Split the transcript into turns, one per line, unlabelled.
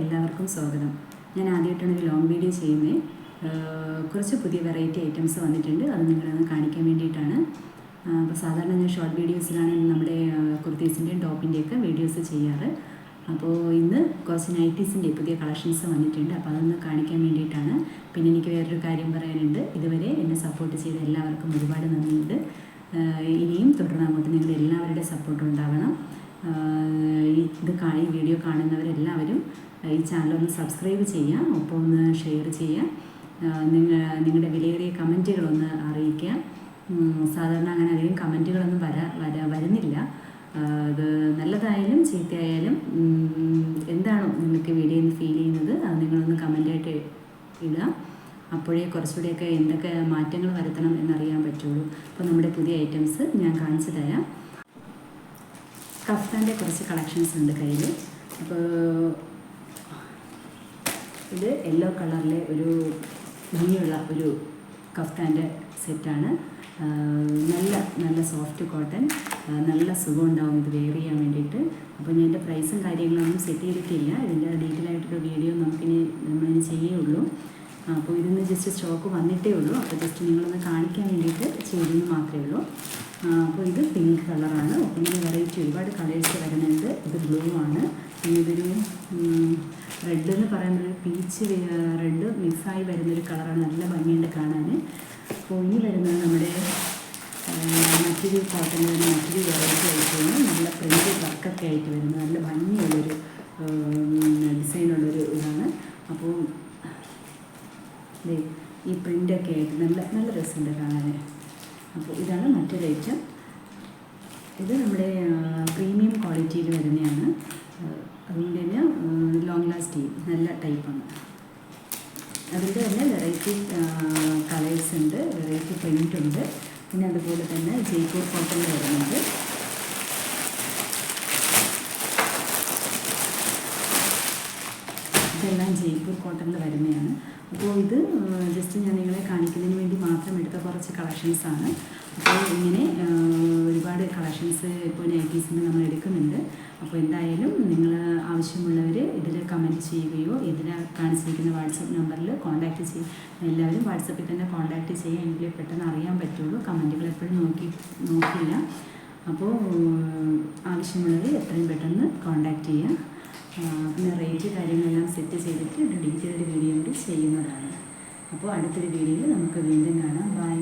എല്ലാവർക്കും സ്വാഗതം. ഞാൻ ആദ്യമായിട്ടാണ് ഒരു ലോങ് വീഡിയോ ചെയ്യുന്നത്. കുറച്ച് പുതിയ വെറൈറ്റി ഐറ്റംസ് വന്നിട്ടുണ്ട്. അത് നിങ്ങളൊന്ന് കാണിക്കാൻ വേണ്ടിയിട്ടാണ്. അപ്പോൾ സാധാരണ ഞാൻ ഷോർട്ട് വീഡിയോസിലാണ് നമ്മുടെ കുർത്തീസിന്റെയും ടോപ്പിന്റെയൊക്കെ വീഡിയോസ് ചെയ്യാറ്. അപ്പോൾ ഇന്ന് കുറച്ച് നൈറ്റീസിന്റെ പുതിയ കളക്ഷൻസ് വന്നിട്ടുണ്ട്. അപ്പോൾ അതൊന്ന് കാണിക്കാൻ വേണ്ടിയിട്ടാണ്. പിന്നെ എനിക്ക് വേറൊരു കാര്യം പറയാനുണ്ട്. ഇതുവരെ എന്നെ സപ്പോർട്ട് ചെയ്ത എല്ലാവർക്കും ഒരുപാട് നന്ദിയുണ്ട്. ഇനിയും തുടർന്ന് അങ്ങോട്ട് നിങ്ങളുടെ എല്ലാവരുടെ സപ്പോർട്ട് ഉണ്ടാവണം. ഈ ഇത് കാണി വീഡിയോ കാണുന്നവരെല്ലാവരും ഈ ചാനൽ ഒന്ന് സബ്സ്ക്രൈബ് ചെയ്യുക ഒപ്പം ഒന്ന് ഷെയർ ചെയ്യുക നിങ്ങൾ നിങ്ങളുടെ വിലയേറിയ കമന്റുകളൊന്ന് അറിയിക്കുക സാധാരണ അങ്ങനെ അധികം കമന്റുകളൊന്നും വരാ വരാ വരുന്നില്ല. അത് നല്ലതായാലും ചീത്തയായാലും എന്താണോ നിങ്ങൾക്ക് വീഡിയോയിൽ ഫീൽ ചെയ്യുന്നത് അത് നിങ്ങളൊന്ന് കമന്റായിട്ട് ഇടുക അപ്പോഴേ കുറച്ചുകൂടിയൊക്കെ എന്തൊക്കെ മാറ്റങ്ങൾ വരുത്തണം എന്നറിയാൻ പറ്റുള്ളൂ. അപ്പോൾ നമ്മുടെ പുതിയ ഐറ്റംസ് ഞാൻ കാണിച്ചു തരാം. കഫ്താന്റെ കുറച്ച് കളക്ഷൻസ് ഉണ്ട് കയ്യിൽ അപ്പോൾ ഇത് യെല്ലോ കളറിലെ ഒരു ഭംഗിയുള്ള ഒരു കഫ്താന്റെ സെറ്റാണ് നല്ല നല്ല സോഫ്റ്റ് കോട്ടൺ നല്ല സുഖം ഉണ്ടാവും ഇത് വെയർ ചെയ്യാൻ വേണ്ടിയിട്ട്. അപ്പോൾ ഞാൻ എന്റെ പ്രൈസും കാര്യങ്ങളൊന്നും സെറ്റ് ചെയ്തിട്ടില്ല. ഇതിന്റെ ഡീറ്റെയിൽ ആയിട്ടൊരു വീഡിയോ നമുക്കിനി നമ്മളിനി ചെയ്യുള്ളൂ. അപ്പോൾ ഇതിന്ന് ജസ്റ്റ് സ്റ്റോക്ക് വന്നിട്ടേ ഉള്ളൂ. അപ്പോൾ ജസ്റ്റ് നിങ്ങളൊന്ന് കാണിക്കാൻ വേണ്ടിയിട്ട് ചെയ്തെന്ന് മാത്രമേ ഉള്ളൂ. അപ്പോൾ ഇത് പിങ്ക് കളറാണ് ഇങ്ങനെ വെറൈറ്റി ഒരുപാട് കളേഴ്സ് വരുന്നുണ്ട്. ഇത് ബ്ലൂ ആണ്. പിന്നെ ഇതൊരു റെഡ് എന്ന് പറയുമ്പോൾ പീച്ച് റെഡ് മിക്സായി വരുന്നൊരു കളറാണ് നല്ല ഭംഗിയുണ്ട് കാണാൻ അപ്പോൾ ഇനി വരുന്നത് നമ്മുടെ മറ്റൊരു കോട്ടൺ വരുന്ന മറ്റൊരു വെറൈറ്റി ആയിട്ടാണ്. നല്ല പ്രിന്റ് വർക്കൊക്കെ ആയിട്ട് വരുന്നത്. നല്ല ഭംഗിയുള്ളൊരു ഡിസൈനുള്ളൊരു ഇതാണ്. അപ്പോൾ ഈ പ്രിന്റൊക്കെ ആയിട്ട് നല്ല നല്ല രസമുണ്ട് കാണാൻ അപ്പോൾ ഇതാണ് മറ്റൊരു ഐറ്റം ഇത് നമ്മുടെ പ്രീമിയം ക്വാളിറ്റിയിൽ വരുന്നതാണ് അതുകൊണ്ട് തന്നെ ലോങ് ലാസ്റ്റ് ചെയ്യും നല്ല ടൈപ്പാണ് അതിന്റെ തന്നെ വെറൈറ്റി കളേഴ്സ് ഉണ്ട് വെറൈറ്റി പ്രിന്റ് ഉണ്ട്. പിന്നെ അതുപോലെ തന്നെ ജയ്പൂർ കോട്ടൺ വരുന്നുണ്ട്. ഇതെല്ലാം ജയ്പൂർ കോട്ടണിൽ വരുന്നതാണ്. അപ്പോൾ ഇത് ജസ്റ്റ് ഞാൻ നിങ്ങളെ കാണിക്കുന്നതിന് വേണ്ടി മാത്രം എടുത്ത കുറച്ച് കളക്ഷൻസാണ് അപ്പോൾ ഇങ്ങനെ ഒരുപാട് കളക്ഷൻസ് ഇപ്പോൾ നൈറ്റീസിന് നമ്മൾ എടുക്കുന്നുണ്ട്. അപ്പോൾ എന്തായാലും നിങ്ങൾ ആവശ്യമുള്ളവർ ഇതിൽ കമന്റ് ചെയ്യുകയോ ഇതിൽ കാണിച്ചിരിക്കുന്ന വാട്സപ്പ് നമ്പറിൽ കോൺടാക്റ്റ് ചെയ്യും എല്ലാവരും വാട്സപ്പിൽ തന്നെ കോൺടാക്റ്റ് ചെയ്യുക എങ്കിലേ പെട്ടെന്ന് അറിയാൻ പറ്റുള്ളൂ. കമന്റുകൾ എപ്പോഴും നോക്കി നോക്കില്ല. അപ്പോൾ ആവശ്യമുള്ളവർ എത്രയും പെട്ടെന്ന് കോൺടാക്റ്റ് ചെയ്യുക പിന്നെ റേറ്റ് കാര്യങ്ങളെല്ലാം സെറ്റ് ചെയ്തിട്ട് ഡീറ്റെയിൽഡ് വീഡിയോ കൂടി ചെയ്യുന്നതാണ്. അപ്പോൾ അടുത്തൊരു വീഡിയോയിൽ നമുക്ക് വീണ്ടും കാണാം. ബൈ